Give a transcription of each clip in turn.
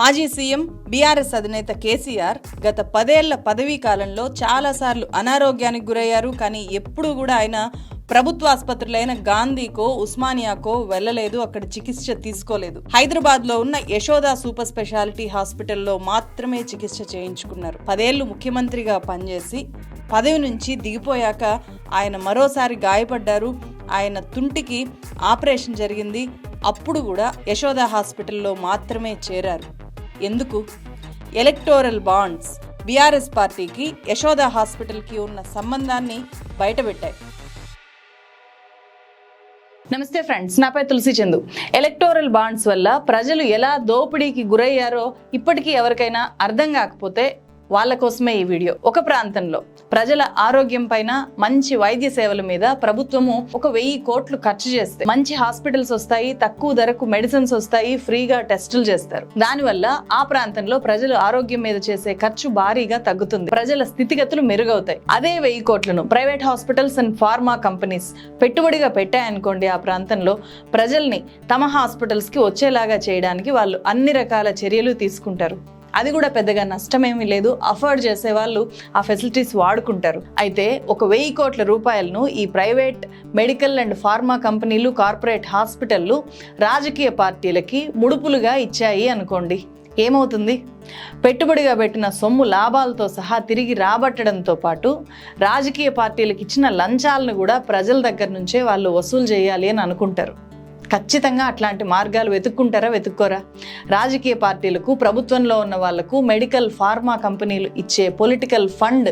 మాజీ CM BRS అధినేత కేసీఆర్ గత పదేళ్ళ పదవీ కాలంలో చాలాసార్లు అనారోగ్యానికి గురయ్యారు. కానీ ఎప్పుడూ కూడా ఆయన ప్రభుత్వ ఆసుపత్రులైన గాంధీకో ఉస్మానియాకో వెళ్ళలేదు. అక్కడ చికిత్స తీసుకోలేదు. హైదరాబాద్లో ఉన్న యశోద సూపర్ స్పెషాలిటీ హాస్పిటల్లో మాత్రమే చికిత్స చేయించుకున్నారు. పదేళ్ళు ముఖ్యమంత్రిగా పనిచేసి పదవి నుంచి దిగిపోయాక ఆయన మరోసారి గాయపడ్డారు. ఆయన తుంటికి ఆపరేషన్ జరిగింది. అప్పుడు కూడా యశోద హాస్పిటల్లో మాత్రమే చేరారు. ఎందుకు? ఎలక్టోరల్ బాండ్స్ బీఆర్ఎస్ పార్టీకి యశోద హాస్పిటల్కి ఉన్న సంబంధాన్ని బయటపెట్టాయి. నమస్తే ఫ్రెండ్స్ నా పేరు తులసి చందు. ఎలక్టోరల్ బాండ్స్ వల్ల ప్రజలు ఎలా దోపిడీకి గురయ్యారో ఇప్పటికీ ఎవరికైనా అర్థం కాకపోతే వాళ్ళ కోసమే ఈ వీడియో. ఒక ప్రాంతంలో ప్రజల ఆరోగ్యం పైన మంచి వైద్య సేవల మీద ప్రభుత్వము ఒక వెయ్యి కోట్లు ఖర్చు చేస్తే మంచి హాస్పిటల్స్ వస్తాయి తక్కువ ధరకు మెడిసిన్స్ వస్తాయి ఫ్రీగా టెస్టులు చేస్తారు. దానివల్ల ఆ ప్రాంతంలో ప్రజలు ఆరోగ్యం మీద చేసే ఖర్చు భారీగా తగ్గుతుంది. ప్రజల స్థితిగతులు మెరుగవుతాయి. అదే వెయ్యి కోట్లను private hospitals and pharma companies పెట్టుబడిగా పెట్టాయనుకోండి ఆ ప్రాంతంలో ప్రజల్ని తమ హాస్పిటల్స్కి వచ్చేలాగా చేయడానికి వాళ్ళు అన్ని రకాల చర్యలు తీసుకుంటారు. అది కూడా పెద్దగా నష్టమేమీ లేదు. అఫోర్డ్ చేసే వాళ్ళు ఆ ఫెసిలిటీస్ వాడుకుంటారు. అయితే ఒక వెయ్యి కోట్ల రూపాయలను ఈ ప్రైవేట్ మెడికల్ అండ్ ఫార్మా కంపెనీలు కార్పొరేట్ హాస్పిటళ్ళు రాజకీయ పార్టీలకి ముడుపులుగా ఇచ్చాయి అనుకోండి. ఏమవుతుంది? పెట్టుబడిగా పెట్టిన సొమ్ము లాభాలతో సహా తిరిగి రాబట్టడంతో పాటు రాజకీయ పార్టీలకు ఇచ్చిన లంచాలను కూడా ప్రజల దగ్గర నుంచే వాళ్ళు వసూలు చేయాలి అని అనుకుంటారు. ఖచ్చితంగా అట్లాంటి మార్గాలు వెతుక్కుంటారా వెతుక్కోరా? రాజకీయ పార్టీలకు ప్రభుత్వంలో ఉన్న వాళ్ళకు మెడికల్ ఫార్మా కంపెనీలు ఇచ్చే పొలిటికల్ ఫండ్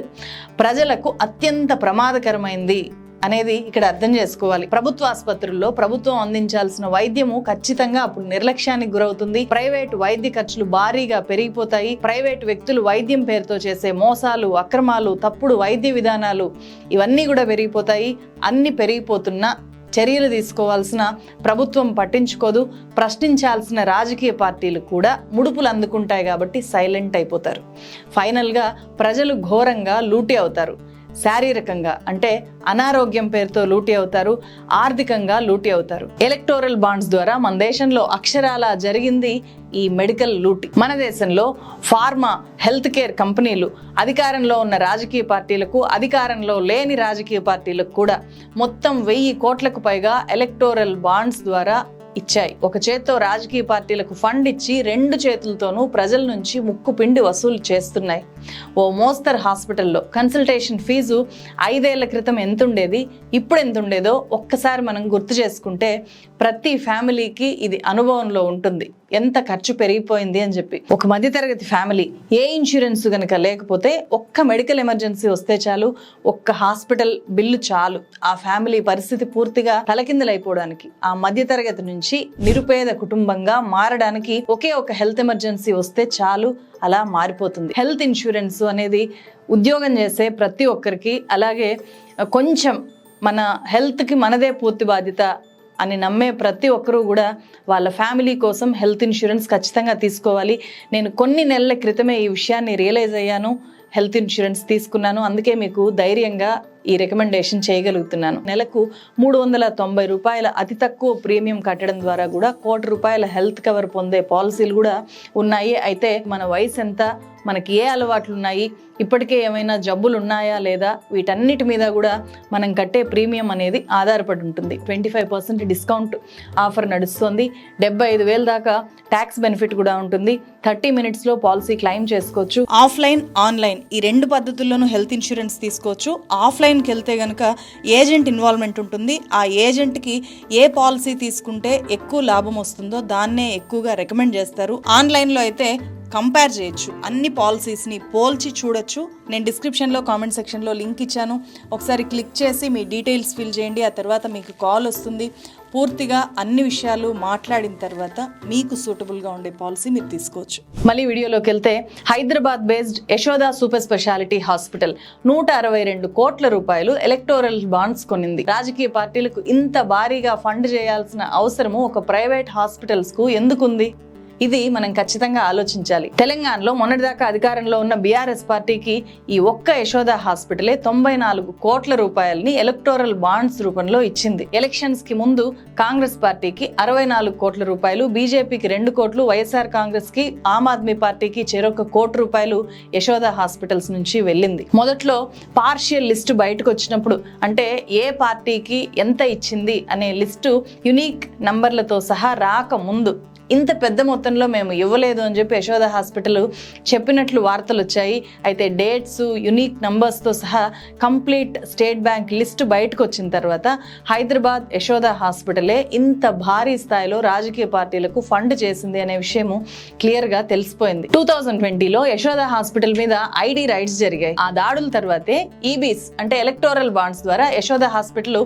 ప్రజలకు అత్యంత ప్రమాదకరమైంది అనేది ఇక్కడ అర్థం చేసుకోవాలి. ప్రభుత్వ ఆసుపత్రుల్లో ప్రభుత్వం అందించాల్సిన వైద్యము ఖచ్చితంగా అప్పుడు నిర్లక్ష్యానికి గురవుతుంది. ప్రైవేట్ వైద్య ఖర్చులు భారీగా పెరిగిపోతాయి. ప్రైవేట్ వ్యక్తులు వైద్యం పేరుతో చేసే మోసాలు అక్రమాలు తప్పుడు వైద్య విధానాలు ఇవన్నీ కూడా పెరిగిపోతాయి. అన్ని పెరిగిపోతున్నా చర్యలు తీసుకోవాల్సిన ప్రభుత్వం పట్టించుకోదు ప్రశ్నించాల్సిన రాజకీయ పార్టీలు కూడా ముడుపులు అందుకుంటాయి కాబట్టి సైలెంట్ అయిపోతారు. ఫైనల్గా ప్రజలు ఘోరంగా లూటి అవుతారు. శారీరకంగా అంటే అనారోగ్యం పేరుతో లూటి అవుతారు ఆర్థికంగా లూటి అవుతారు. ఎలక్టోరల్ బాండ్స్ ద్వారా మన దేశంలో అక్షరాల జరిగింది ఈ మెడికల్ లూటి. మన దేశంలో ఫార్మా హెల్త్ కేర్ కంపెనీలు అధికారంలో ఉన్న రాజకీయ పార్టీలకు అధికారంలో లేని రాజకీయ పార్టీలకు కూడా మొత్తం వెయ్యి కోట్లకు పైగా ఎలక్టోరల్ బాండ్స్ ద్వారా ఇచ్చాయి. ఒక చేత్తో రాజకీయ పార్టీలకు ఫండ్ ఇచ్చి రెండు చేతులతోనూ ప్రజల నుంచి ముక్కు పిండి వసూలు చేస్తున్నాయి. ఓ మోస్తర్ హాస్పిటల్లో కన్సల్టేషన్ ఫీజు ఐదేళ్ళ క్రితం ఎంత ఉండేది ఇప్పుడు ఎంత ఉండేదో ఒక్కసారి మనం గుర్తు చేసుకుంటే ప్రతి ఫ్యామిలీకి ఇది అనుభవంలో ఉంటుంది. ఎంత ఖర్చు పెరిగిపోయింది అని చెప్పి. ఒక మధ్యతరగతి ఫ్యామిలీ ఏ ఇన్సూరెన్స్ కనుక లేకపోతే ఒక్క మెడికల్ ఎమర్జెన్సీ వస్తే చాలు ఒక్క హాస్పిటల్ బిల్లు చాలు. ఆ ఫ్యామిలీ పరిస్థితి పూర్తిగా తలకిందులైపోవడానికి ఆ మధ్యతరగతి నుంచి నిరుపేద కుటుంబంగా మారడానికి ఒకే ఒక హెల్త్ ఎమర్జెన్సీ వస్తే చాలు అలా మారిపోతుంది. హెల్త్ ఇన్సూరెన్స్ అనేది ఉద్యోగం చేసే ప్రతి ఒక్కరికి అలాగే కొంచెం మన హెల్త్కి మనదే పూర్తి బాధ్యత అని నమ్మే ప్రతి ఒక్కరూ కూడా వాళ్ళ ఫ్యామిలీ కోసం హెల్త్ ఇన్సూరెన్స్ ఖచ్చితంగా తీసుకోవాలి. నేను కొన్ని నెలల క్రితమే ఈ విషయాన్ని రియలైజ్ అయ్యాను. హెల్త్ ఇన్సూరెన్స్ తీసుకున్నాను. అందుకే మీకు ధైర్యంగా ఈ రికమెండేషన్ చేయగలుగుతున్నాను. నెలకు మూడు వందల తొంభై రూపాయల అతి తక్కువ ప్రీమియం కట్టడం ద్వారా కూడా కోటి రూపాయల హెల్త్ కవర్ పొందే పాలసీలు కూడా ఉన్నాయి. అయితే మన వయసు ఎంత? మనకి ఏ అలవాట్లు ఉన్నాయి ఇప్పటికే ఏమైనా జబ్బులు ఉన్నాయా లేదా వీటన్నిటి మీద కూడా మనం కట్టే ప్రీమియం అనేది ఆధారపడి ఉంటుంది. Twenty five percent discount offer నడుస్తుంది. డెబ్బై ఐదు వేల దాకా ట్యాక్స్ బెనిఫిట్ కూడా ఉంటుంది. థర్టీ మినిట్స్లో పాలసీ క్లెయిమ్ చేసుకోవచ్చు. ఆఫ్లైన్ ఆన్లైన్ ఈ రెండు పద్ధతుల్లోనూ హెల్త్ ఇన్సూరెన్స్ తీసుకోవచ్చు. ఆఫ్లైన్కి వెళ్తే కనుక ఏజెంట్ ఇన్వాల్వ్మెంట్ ఉంటుంది. ఆ ఏజెంట్కి ఏ పాలసీ తీసుకుంటే ఎక్కువ లాభం వస్తుందో దాన్నే ఎక్కువగా రికమెండ్ చేస్తారు. ఆన్లైన్లో అయితే కంపేర్ చేయొచ్చు. అన్ని పాలసీస్ని పోల్చి చూడొచ్చు. నేను డిస్క్రిప్షన్లో కామెంట్ సెక్షన్లో లింక్ ఇచ్చాను. ఒకసారి క్లిక్ చేసి మీ డీటెయిల్స్ ఫిల్ చేయండి. ఆ తర్వాత మీకు కాల్ వస్తుంది. పూర్తిగా అన్ని విషయాలు మాట్లాడిన తర్వాత మీకు సూటబుల్గా ఉండే పాలసీ మీరు తీసుకోవచ్చు. మళ్ళీ వీడియోలోకి వెళ్తే Hyderabad based Yashoda super speciality hospital నూట అరవై రెండు కోట్ల రూపాయలు ఎలక్టోరల్ బాండ్స్ కొనింది. రాజకీయ పార్టీలకు ఇంత భారీగా ఫండ్ చేయాల్సిన అవసరము ఒక ప్రైవేట్ హాస్పిటల్స్కు ఎందుకుంది? ఇది మనం ఖచ్చితంగా ఆలోచించాలి. తెలంగాణలో మొన్నటిదాకా అధికారంలో ఉన్న బీఆర్ఎస్ పార్టీకి ఈ ఒక్క యశోద హాస్పిటలే తొంభై నాలుగు కోట్ల రూపాయలని ఎలక్టోరల్ బాండ్స్ రూపంలో ఇచ్చింది. ఎలక్షన్స్కి ముందు కాంగ్రెస్ పార్టీకి అరవై నాలుగు కోట్ల రూపాయలు బీజేపీకి రెండు కోట్లు వైఎస్ఆర్ కాంగ్రెస్కి ఆమ్ ఆద్మీ పార్టీకి చెరొక కోటి రూపాయలు యశోద హాస్పిటల్స్ నుంచి వెళ్ళింది. మొదట్లో పార్షియల్ లిస్టు బయటకు వచ్చినప్పుడు అంటే ఏ పార్టీకి ఎంత ఇచ్చింది అనే లిస్టు యునీక్ నంబర్లతో సహా రాక ముందు ఇంత పెద్ద మొత్తంలో మేము ఇవ్వలేదు అని చెప్పి యశోద హాస్పిటల్ చెప్పినట్లు వార్తలు వచ్చాయి. అయితే డేట్స్ యునీక్ నంబర్స్తో సహా కంప్లీట్ స్టేట్ బ్యాంక్ లిస్ట్ బయటకు వచ్చిన తర్వాత హైదరాబాద్ యశోద హాస్పిటలే ఇంత భారీ స్థాయిలో రాజకీయ పార్టీలకు ఫండ్ చేసింది అనే విషయము క్లియర్గా తెలిసిపోయింది. టూ థౌజండ్ ట్వంటీలో యశోద హాస్పిటల్ మీద ఐడి రైడ్స్ జరిగాయి. ఆ దాడుల తర్వాతే ఈబీస్ అంటే ఎలక్టోరల్ బాండ్స్ ద్వారా యశోద హాస్పిటల్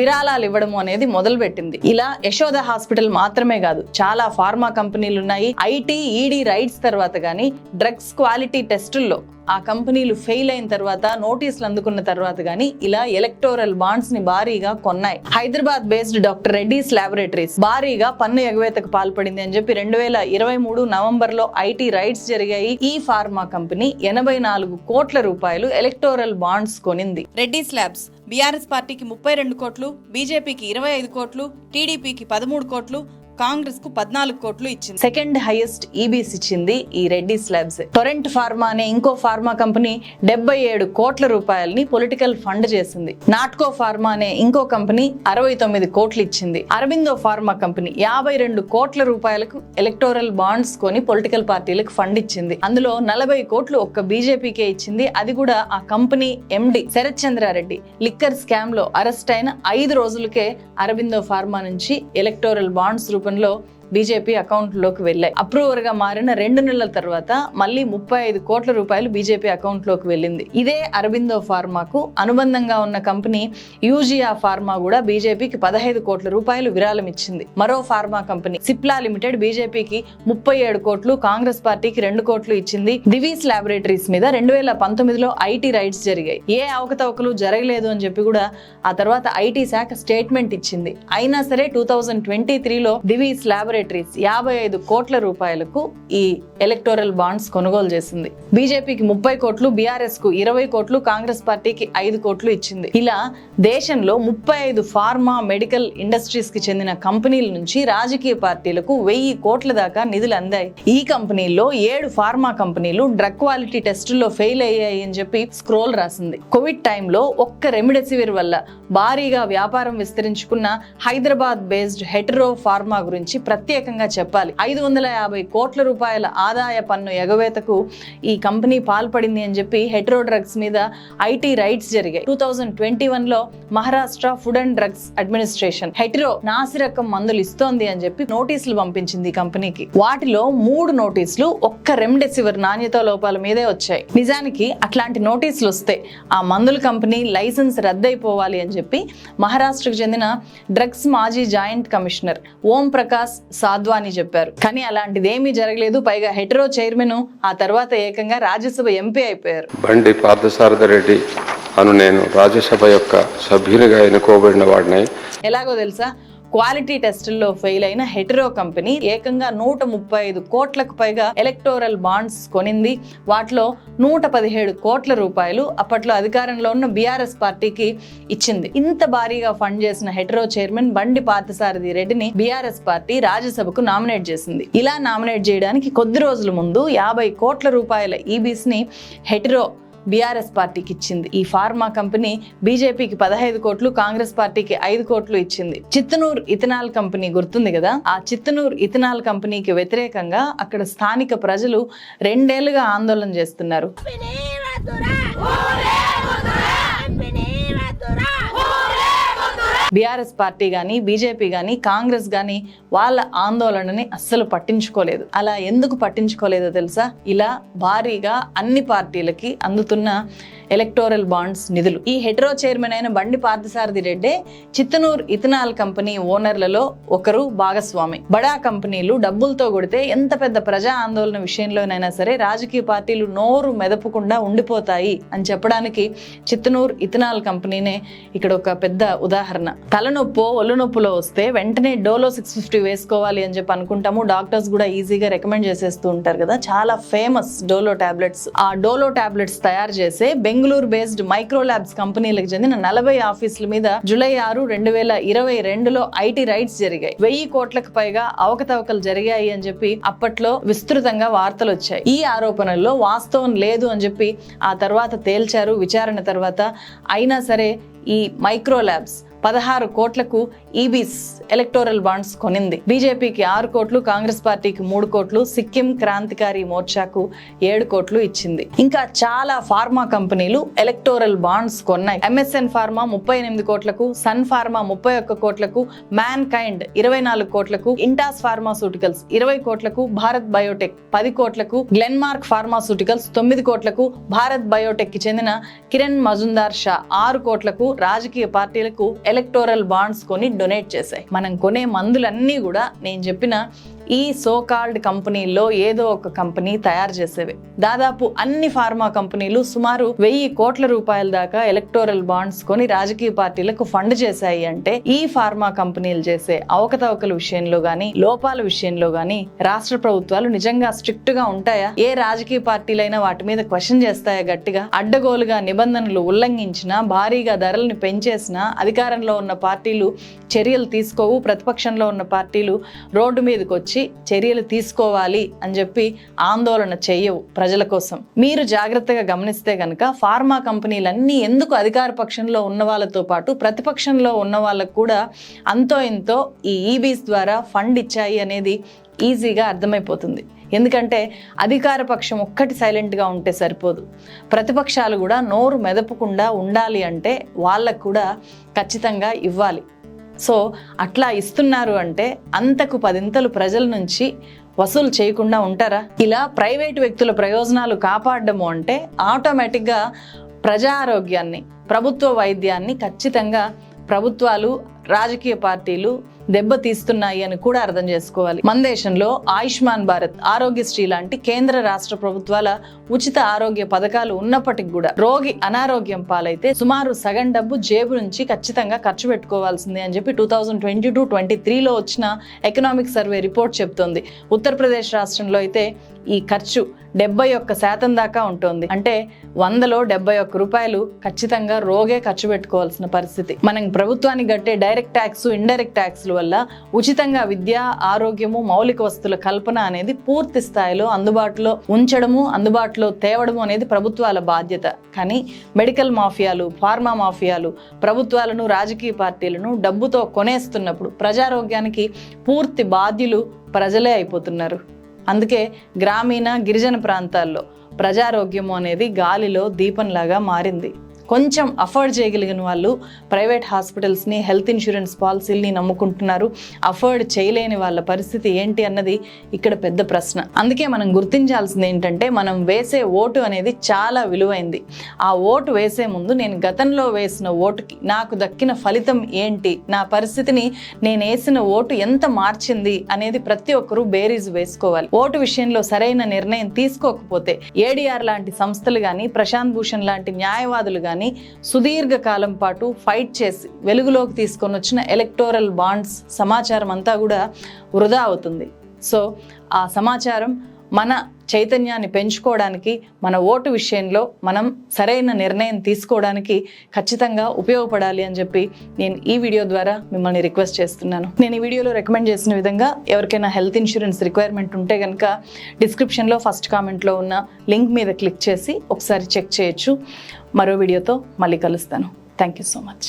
విరాళాలు ఇవ్వడం అనేది మొదలుపెట్టింది. ఇలా యశోద హాస్పిటల్ మాత్రమే కాదు చాలా ఫార్మా కంపెనీలు ఉన్నాయి. ఐటీ ఈడీ రైట్స్ తర్వాత కానీ డ్రగ్స్ క్వాలిటీ టెస్టుల్లో ఆ కంపెనీలు ఫెయిల్ అయిన తర్వాత నోటీసులు అందుకున్న తర్వాత కానీ ఇలా ఎలక్టోరల్ బాండ్స్ని భారీగా కొన్నాయి. Hyderabad based doctor Reddy's laboratories భారీగా పన్ను ఎగవేతకు పాల్పడింది అని చెప్పి రెండు వేల ఇరవై మూడు నవంబర్లో ఐటీ రైట్స్ జరిగాయి. ఈ ఫార్మా కంపెనీ ఎనభై నాలుగు కోట్ల రూపాయలు ఎలక్టోరల్ బాండ్స్ కొనింది. రెడ్డిస్ ల్యాబ్స్ బీఆర్ఎస్ పార్టీకి ముప్పై రెండు కోట్లు బీజేపీకి ఇరవై ఐదు కోట్లు టీడీపీకి పదమూడు కోట్లు కాంగ్రెస్కు పద్నాలుగు కోట్లు ఇచ్చింది. సెకండ్ హైయెస్ట్ ఈబీస్ ఇచ్చింది ఈ రెడ్డి స్లాబ్స్. టొరెంట్ ఫార్మా అనే ఇంకో ఫార్మా కంపెనీ డెబ్బై ఏడు కోట్ల రూపాయలని పొలిటికల్ ఫండ్ చేసింది. నాట్కో ఫార్మా అనే ఇంకో కంపెనీ అరవై తొమ్మిది కోట్లు ఇచ్చింది. అరవిందో ఫార్మా కంపెనీ యాభై రెండు కోట్ల రూపాయలకు ఎలక్టోరల్ బాండ్స్ కొని పొలిటికల్ పార్టీలకు ఫండ్ ఇచ్చింది. అందులో నలభై కోట్లు ఒక్క బీజేపీకే ఇచ్చింది. అది కూడా ఆ company MD Sharath Chandra Reddy liquor స్కామ్లో అరెస్ట్ అయిన ఐదు రోజులకే అరవిందో ఫార్మా నుంచి ఎలక్టోరల్ బాండ్స్ రూపంలో బీజేపీ అకౌంట్లోకి వెళ్ళాయి. అప్రూవర్గా మారిన రెండు నెలల తర్వాత మళ్ళీ ముప్పై ఐదు కోట్ల రూపాయలు బీజేపీ అకౌంట్లోకి వెళ్ళింది. ఇదే అరబిందో ఫార్మాకు అనుబంధంగా ఉన్న కంపెనీ యూజియా ఫార్మా కూడా బీజేపీకి పదహైదు కోట్ల రూపాయలు విరాళం ఇచ్చింది. మరో ఫార్మా కంపెనీ సిప్లా లిమిటెడ్ బీజేపీకి ముప్పై ఏడు కోట్లు కాంగ్రెస్ పార్టీకి రెండు కోట్లు ఇచ్చింది. దివీస్ ల్యాబొరేటరీస్ మీద రెండు వేల పంతొమ్మిదిలో ఐటీ రైట్స్ జరిగాయి. ఏ అవకతవకలు జరగలేదు అని చెప్పి కూడా ఆ తర్వాత ఐటీ శాఖ స్టేట్మెంట్ ఇచ్చింది. అయినా సరే టూ థౌజండ్ ట్వంటీ త్రీలో దివీస్ ల్యాబొరేటరీస్ యాభై ఐదు కోట్ల రూపాయలకు ఈ ఎలక్టోరల్ బాండ్స్ కొనుగోలు చేసింది. బీజేపీకి ముప్పై కోట్లు బీఆర్ఎస్కు ఇరవై కోట్లు కాంగ్రెస్ పార్టీకి ఐదు కోట్లు ఇచ్చింది. ఇలా దేశంలో ముప్పై ఐదు ఫార్మా మెడికల్ ఇండస్ట్రీస్కి చెందిన కంపెనీల నుంచి రాజకీయ పార్టీలకు వెయ్యి కోట్ల దాకా నిధులు అందాయి. ఈ కంపెనీల్లో ఏడు ఫార్మా కంపెనీలు డ్రగ్ క్వాలిటీ టెస్టుల్లో ఫెయిల్ అయ్యాయి అని చెప్పి స్క్రోల్ రాసింది. కోవిడ్ టైంలో ఒక్క రెమిడెసివిర్ వల్ల భారీగా వ్యాపారం విస్తరించుకున్న హైదరాబాద్ బేస్డ్ హెటరో ఫార్మా గురించి ప్రత్యేకంగా చెప్పాలి. ఐదు వందల యాభై కోట్ల రూపాయల ఆదాయ పన్ను ఎగవేతకు ఈ కంపెనీ పాల్పడింది అని చెప్పి హెట్రో డ్రగ్స్ మీద ఐటీ రైట్స్ జరిగాయి. టూ థౌజండ్ ట్వంటీ వన్లో Maharashtra food and drugs administration Hetero నాసిరకం మందులు ఇస్తోంది అని చెప్పి నోటీసులు పంపించింది కంపెనీకి. వాటిలో మూడు నోటీసులు ఒక్క రెమ్డెసివిర్ నాణ్యత లోపాల మీదే వచ్చాయి. నిజానికి అట్లాంటి నోటీసులు వస్తే ఆ మందుల కంపెనీ లైసెన్స్ రద్దయిపోవాలి అని చెప్పి మహారాష్ట్రకు చెందిన డ్రగ్స్ మాజీ జాయింట్ కమిషనర్ ఓం ప్రకాశ్ ప్రకాష్ సాధ్వాని చెప్పారు. కానీ అలాంటిది ఏమీ జరగలేదు. పైగా హెటరో చైర్మన్ ఆ తర్వాత ఏకంగా రాజ్యసభ ఎంపీ అయిపోయారు. బండి పార్థసారథి రెడ్డి అను నేను రాజ్యసభ యొక్క సభ్యునిగా ఎన్నుకోబడిన వాడినై. ఎలాగో తెలుసా? క్వాలిటీ టెస్టుల్లో ఫెయిల్ అయిన హెటరో కంపెనీ ఏకంగా నూట ముప్పై ఐదు కోట్లకు పైగా ఎలక్టోరల్ బాండ్స్ కొనింది. వాటిలో నూట పదిహేడు కోట్ల రూపాయలు అప్పట్లో అధికారంలో ఉన్న బీఆర్ఎస్ పార్టీకి ఇచ్చింది. ఇంత భారీగా ఫండ్ చేసిన హెటరో చైర్మన్ బండి పార్థసారథి రెడ్డిని బీఆర్ఎస్ పార్టీ రాజ్యసభకు నామినేట్ చేసింది. ఇలా నామినేట్ చేయడానికి కొద్ది రోజుల ముందు యాభై కోట్ల రూపాయల ఈబీస్ని హెటరో బీఆర్ఎస్ పార్టీకి ఇచ్చింది. ఈ ఫార్మా కంపెనీ బీజేపీకి పదహైదు కోట్లు కాంగ్రెస్ పార్టీకి ఐదు కోట్లు ఇచ్చింది. చిత్తనూర్ ఇథనాల్ కంపెనీ గుర్తుంది కదా? ఆ చిత్తనూర్ ఇథనాల్ కంపెనీకి వ్యతిరేకంగా అక్కడ స్థానిక ప్రజలు రెండేళ్ళుగా ఆందోళన చేస్తున్నారు. బీఆర్ఎస్ పార్టీ కానీ బీజేపీ కానీ కాంగ్రెస్ కానీ వాళ్ళ ఆందోళనని అస్సలు పట్టించుకోలేదు. అలా ఎందుకు పట్టించుకోలేదో తెలుసా? ఇలా భారీగా అన్ని పార్టీలకి అందుతున్న ఎలక్టోరల్ బాండ్స్ నిధులు. ఈ హెటరో చైర్మన్ అయిన బండి పార్థసారథి రెడ్డే చిత్తనూర్ ఇథనాల్ కంపెనీ ఓనర్లలో ఒకరు భాగస్వామి. బడా కంపెనీలు డబ్బులతో కొడితే ఎంత పెద్ద ప్రజా ఆందోళన విషయంలోనైనా సరే రాజకీయ పార్టీలు నోరు మెదపకుండా ఉండిపోతాయి అని చెప్పడానికి చిత్తనూర్ ఇథనాల్ కంపెనీనే ఇక్కడ ఒక పెద్ద ఉదాహరణ. తలనొప్పో ఒళ్ళు నొప్పులో వస్తే వెంటనే డోలో సిక్స్ ఫిఫ్టీ వేసుకోవాలి అని చెప్పి అనుకుంటాము. డాక్టర్స్ కూడా ఈజీగా రికమెండ్ చేసేస్తూ ఉంటారు కదా. చాలా ఫేమస్ డోలో టాబ్లెట్స్. ఆ డోలో టాబ్లెట్స్ తయారు చేసే బెంగళూరు బేస్డ్ మైక్రో ల్యాబ్స్ కంపెనీలకు చెందిన నలభై ఆఫీసుల మీద జూలై ఆరు రెండు వేల ఇరవై రెండులో ఐటీ రైట్స్ జరిగాయి. వెయ్యి కోట్లకు పైగా అవకతవకలు జరిగాయి అని చెప్పి అప్పట్లో విస్తృతంగా వార్తలు వచ్చాయి. ఈ ఆరోపణల్లో వాస్తవం లేదు అని చెప్పి ఆ తర్వాత తేల్చారు. విచారణ తర్వాత అయినా సరే ఈ మైక్రో ల్యాబ్స్ పదహారు కోట్లకు ఈబీస్ ఎలక్టోరల్ బాండ్స్ కొనింది. బీజేపీకి ఆరు కోట్లు కాంగ్రెస్ పార్టీకి మూడు కోట్లు సిక్కిం క్రాంతికారి మోర్చాకు ఏడు కోట్లు ఇచ్చింది. ఇంకా చాలా ఫార్మా కంపెనీలు ఎలక్టోరల్ బాండ్స్ కొన్నాయి. ఎంఎస్ఎన్ ఫార్మా ముప్పై ఎనిమిది కోట్లకు సన్ ఫార్మా ముప్పై ఒక్క కోట్లకు మ్యాన్ కైండ్ ఇరవై నాలుగు కోట్లకు ఇంటాస్ ఫార్మాసూటికల్స్ ఇరవై కోట్లకు భారత్ బయోటెక్ పది కోట్లకు గ్లెన్మార్క్ ఫార్మాసూటికల్స్ తొమ్మిది కోట్లకు భారత్ బయోటెక్కి చెందిన కిరణ్ మజుందార్ షా ఆరు కోట్లకు రాజకీయ పార్టీలకు ఎలక్టోరల్ బాండ్స్ కొని డొనేట్ చేశాయి. మనం కొనే మందులన్నీ కూడా నేను చెప్పిన ఈ సో కాల్డ్ కంపెనీల్లో ఏదో ఒక కంపెనీ తయారు చేసేవి. దాదాపు అన్ని ఫార్మా కంపెనీలు సుమారు వెయ్యి కోట్ల రూపాయల దాకా ఎలక్టోరల్ బాండ్స్ కొని రాజకీయ పార్టీలకు ఫండ్ చేశాయి అంటే ఈ ఫార్మా కంపెనీలు చేసే అవకతవకల విషయంలో గానీ లోపాల విషయంలో గానీ రాష్ట్ర ప్రభుత్వాలు నిజంగా స్ట్రిక్ట్గా ఉంటాయా? ఏ రాజకీయ పార్టీలైనా వాటి మీద క్వశ్చన్ చేస్తాయా గట్టిగా? అడ్డగోలుగా నిబంధనలు ఉల్లంఘించినా భారీగా ధరల్ని పెంచేసినా అధికారంలో ఉన్న పార్టీలు చర్యలు తీసుకోవు ప్రతిపక్షంలో ఉన్న పార్టీలు రోడ్డు మీదకి వచ్చి చర్యలు తీసుకోవాలి అని చెప్పి ఆందోళన చేయవు ప్రజల కోసం. మీరు జాగ్రత్తగా గమనిస్తే కనుక ఫార్మా కంపెనీలన్నీ ఎందుకు అధికార పక్షంలో ఉన్న వాళ్ళతో పాటు ప్రతిపక్షంలో ఉన్న వాళ్ళకు కూడా అంతో ఇంతో ఈ e ఈబీస్ ద్వారా ఫండ్ ఇచ్చాయి అనేది ఈజీగా అర్థమైపోతుంది. ఎందుకంటే అధికార పక్షం ఒక్కటి సైలెంట్గా ఉంటే సరిపోదు. ప్రతిపక్షాలు కూడా నోరు మెదపకుండా ఉండాలి అంటే వాళ్ళకు కూడా ఖచ్చితంగా ఇవ్వాలి. సో అట్లా ఇస్తున్నారు అంటే అంతకు పదింతలు ప్రజల నుంచి వసూలు చేయకుండా ఉంటారా? ఇలా ప్రైవేటు వ్యక్తుల ప్రయోజనాలు కాపాడడము అంటే ఆటోమేటిక్గా ప్రజా ఆరోగ్యాన్ని ప్రభుత్వ వైద్యాన్ని ఖచ్చితంగా ప్రభుత్వాలు రాజకీయ పార్టీలు దెబ్బతీస్తున్నాయి అని కూడా అర్థం చేసుకోవాలి. మన దేశంలో ఆయుష్మాన్ భారత్ ఆరోగ్యశ్రీ లాంటి కేంద్ర రాష్ట్ర ప్రభుత్వాల ఉచిత ఆరోగ్య పథకాలు ఉన్నప్పటికి కూడా రోగి అనారోగ్యం పాలైతే సుమారు సగం డబ్బు జేబు నుంచి ఖచ్చితంగా ఖర్చు పెట్టుకోవాల్సిందే అని చెప్పి two thousand twenty two twenty త్రీలో వచ్చిన ఎకనామిక్ సర్వే రిపోర్ట్ చెప్తోంది. ఉత్తరప్రదేశ్ రాష్ట్రంలో అయితే ఈ ఖర్చు డెబ్బై ఒక్క శాతం దాకా ఉంటుంది. అంటే వందలో డెబ్బై ఒక్క రూపాయలు ఖచ్చితంగా రోగే ఖర్చు పెట్టుకోవాల్సిన పరిస్థితి. మనం ప్రభుత్వానికి కట్టే డైరెక్ట్ ట్యాక్స్ ఇండైరెక్ట్ ట్యాక్స్లు వల్ల ఉచితంగా విద్య ఆరోగ్యము మౌలిక వస్తువుల కల్పన అనేది పూర్తి స్థాయిలో అందుబాటులో ఉంచడము అందుబాటులో తేవడము అనేది ప్రభుత్వాల బాధ్యత. కానీ మెడికల్ మాఫియాలు ఫార్మా మాఫియాలు ప్రభుత్వాలను రాజకీయ పార్టీలను డబ్బుతో కొనేస్తున్నప్పుడు ప్రజారోగ్యానికి పూర్తి బాధ్యులు ప్రజలే అయిపోతున్నారు. అందుకే గ్రామీణ గిరిజన ప్రాంతాల్లో ప్రజారోగ్యము అనేది గాలిలో దీపంలాగా మారింది. కొంచెం అఫోర్డ్ చేయగలిగిన వాళ్ళు ప్రైవేట్ హాస్పిటల్స్ని హెల్త్ ఇన్సూరెన్స్ పాలసీల్ని నమ్ముకుంటున్నారు. అఫోర్డ్ చేయలేని వాళ్ళ పరిస్థితి ఏంటి అన్నది ఇక్కడ పెద్ద ప్రశ్న. అందుకే మనం గుర్తించాల్సింది ఏంటంటే మనం వేసే ఓటు అనేది చాలా విలువైంది. ఆ ఓటు వేసే ముందు నేను గతంలో వేసిన ఓటుకి నాకు దక్కిన ఫలితం ఏంటి నా పరిస్థితిని నేను వేసిన ఓటు ఎంత మార్చింది అనేది ప్రతి ఒక్కరూ బేరీజ్ వేసుకోవాలి. ఓటు విషయంలో సరైన నిర్ణయం తీసుకోకపోతే ఏడిఆర్ లాంటి సంస్థలు కానీ ప్రశాంత్ భూషణ్ లాంటి న్యాయవాదులు కానీ సుదీర్ఘ కాలం పాటు ఫైట్ చేసి వెలుగులోకి తీసుకొని వచ్చిన ఎలక్టోరల్ బాండ్స్ సమాచారం అంతా కూడా వృధా అవుతుంది. సో ఆ సమాచారం మన చైతన్యాన్ని పెంచుకోవడానికి మన ఓటు విషయంలో మనం సరైన నిర్ణయం తీసుకోవడానికి ఖచ్చితంగా ఉపయోగపడాలి అని చెప్పి నేను ఈ వీడియో ద్వారా మిమ్మల్ని రిక్వెస్ట్ చేస్తున్నాను. నేను ఈ వీడియోలో రికమెండ్ చేసిన విధంగా ఎవరికైనా హెల్త్ ఇన్సూరెన్స్ రిక్వైర్మెంట్ ఉంటే కనుక డిస్క్రిప్షన్లో ఫస్ట్ కామెంట్లో ఉన్న లింక్ మీద క్లిక్ చేసి ఒకసారి చెక్ చేయొచ్చు. మరో వీడియోతో మళ్ళీ కలుస్తాను. Thank you so much.